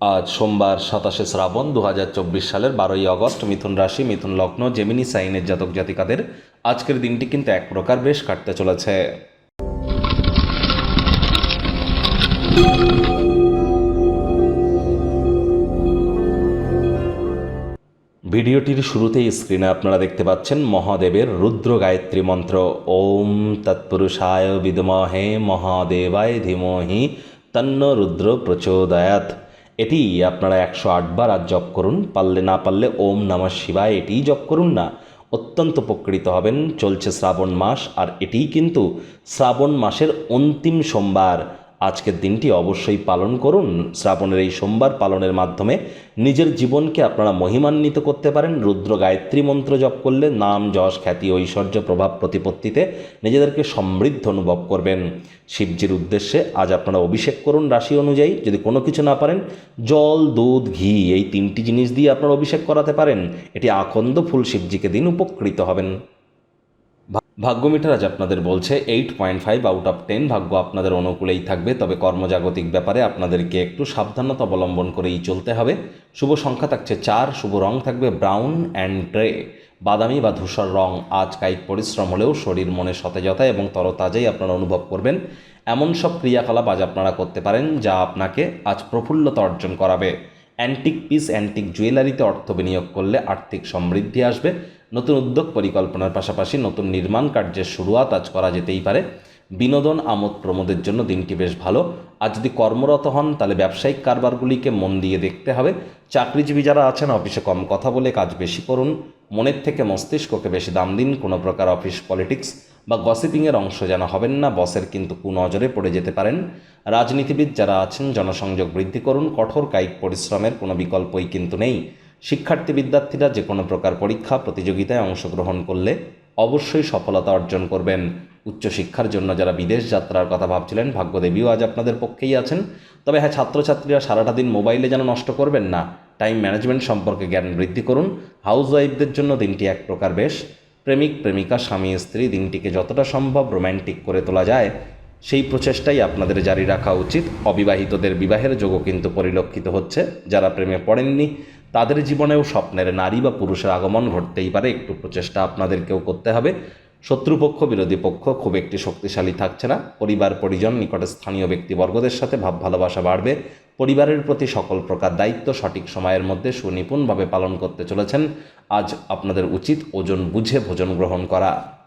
আজ সোমবার সাতাশে শ্রাবণ দু হাজার চব্বিশ সালের বারোই আগস্ট মিথুন রাশি, মিথুন লগ্ন জেমিনি সাইনের জাতক জাতিকাদের আজকের দিনটি কিন্তু এক প্রকার বেশ কাটতে চলেছে। ভিডিওটির শুরুতেই স্ক্রিনে আপনারা দেখতে পাচ্ছেন মহাদেবের রুদ্র গায়ত্রী মন্ত্র। ওম তৎপুরুষায় বিদমহে মহাদেবায় ধীমহি তন্ন রুদ্র প্রচোদয়াত এটি আপনারা একশো আটবার আর জপ করুন, পারলে না পারলে ওম নামা শিবায় এটিই জপ করুন না। অত্যন্ত উপকৃত হবেন, চলছে শ্রাবণ মাস, আর এটিই কিন্তু শ্রাবণ মাসের অন্তিম সোমবার। আজকের দিনটি অবশ্যই পালন করুন। শ্রাবণের এই সোমবার পালনের মাধ্যমে নিজের জীবনকে আপনারা মহিমান্বিত করতে পারেন। রুদ্র গায়ত্রী মন্ত্র জপ করলে নাম, যশ, খ্যাতি, ঐশ্বর্য, প্রভাব প্রতিপত্তিতে নিজেদেরকে সমৃদ্ধ অনুভব করবেন। শিবজির উদ্দেশ্যে আজ আপনারা অভিষেক করুন রাশি অনুযায়ী। যদি কোনো কিছু না পারেন, জল, দুধ, ঘি এই তিনটি জিনিস দিয়ে আপনারা অভিষেক করাতে পারেন। এটি আকন্দ ফুল শিবজিকে দিন উপকৃত হবেন। ভা- ভাগ্য মিটার আজ আপনাদের বলছে eight point five out of ten ভাগ্য আপনাদের অনুকূলেই থাকবে, তবে কর্মজাগতিক ব্যাপারে আপনাদেরকে একটু সাবধানতা অবলম্বন করেই চলতে হবে। শুভ সংখ্যা থাকছে চার, শুভ রং থাকবে ব্রাউন অ্যান্ড গ্রে বাদামি বা ধূসর রং আজ কায়িক পরিশ্রম হলেও শরীর মনে সতেজতা এবং তরতাজাই আপনারা অনুভব করবেন। এমন সব ক্রিয়াকলাপ আজ আপনারা করতে পারেন, যা আপনাকে আজ প্রফুল্লতা অর্জন করাবে। অ্যান্টিক পিস অ্যান্টিক জুয়েলারিতে অর্থ বিনিয়োগ করলে আর্থিক সমৃদ্ধি আসবে। নতুন উদ্যোগ পরিকল্পনার পাশাপাশি নতুন নির্মাণ কার্যের শুরুয়াত আজ করা যেতেই পারে। বিনোদন, আমোদ প্রমোদের জন্য দিনটি বেশ ভালো। আজ যদি কর্মরত হন, তাহলে ব্যবসায়িক কারবারগুলিকে মন দিয়ে দেখতে হবে। চাকরিজীবী যারা আছেন, অফিসে কম কথা বলে কাজ বেশি করুন। মনের থেকে মস্তিষ্ককে বেশি দাম দিন। কোনো প্রকার অফিস পলিটিক্স বা গসিপিংয়ের অংশ যেন হবেন না বসের কিন্তু কুনজরে পড়ে যেতে পারেন। রাজনীতিবিদ যারা আছেন, জনসংযোগ বৃদ্ধি করুন, কঠোর কায়িক পরিশ্রমের কোনো বিকল্পই কিন্তু নেই। শিক্ষার্থী বিদ্যার্থীরা যে কোনো প্রকার পরীক্ষা, প্রতিযোগিতায় অংশগ্রহণ করলে অবশ্যই সফলতা অর্জন করবেন। উচ্চশিক্ষার জন্য যারা বিদেশ যাত্রার কথা ভাবছিলেন, ভাগ্যদেবীও আজ আপনাদের পক্ষেই আছেন। তবে হ্যাঁ ছাত্রছাত্রীরা সারাটা দিন মোবাইলে যেন নষ্ট করবেন না। টাইম ম্যানেজমেন্ট সম্পর্কে জ্ঞান বৃদ্ধি করুন। হাউস ওয়াইফদের জন্য দিনটি এক প্রকার বেশ। প্রেমিক, প্রেমিকা, স্বামী, স্ত্রী, দিনটিকে যতটা সম্ভব রোম্যান্টিক করে তোলা যায়, সেই প্রচেষ্টাই আপনাদের জারি রাখা উচিত। অবিবাহিতদের বিবাহের যোগও কিন্তু পরিলক্ষিত হচ্ছে। যারা প্রেমে পড়েননি, তাদের জীবনেও স্বপ্নের নারী বা পুরুষের আগমন ঘটতেই পারে। একটু প্রচেষ্টা আপনাদেরকেও করতে হবে। শত্রুপক্ষ, বিরোধী পক্ষ খুব একটি শক্তিশালী থাকছে না। পরিবার, পরিজন, নিকটে স্থানীয় ব্যক্তিবর্গদের সাথে ভাব, ভালোবাসা বাড়বে। পরিবারের প্রতি সকল প্রকার দায়িত্ব সঠিক সময়ের মধ্যে সুনিপুণভাবে পালন করতে চলেছেন। আজ আপনাদের উচিত ওজন বুঝে ভোজন গ্রহণ করা।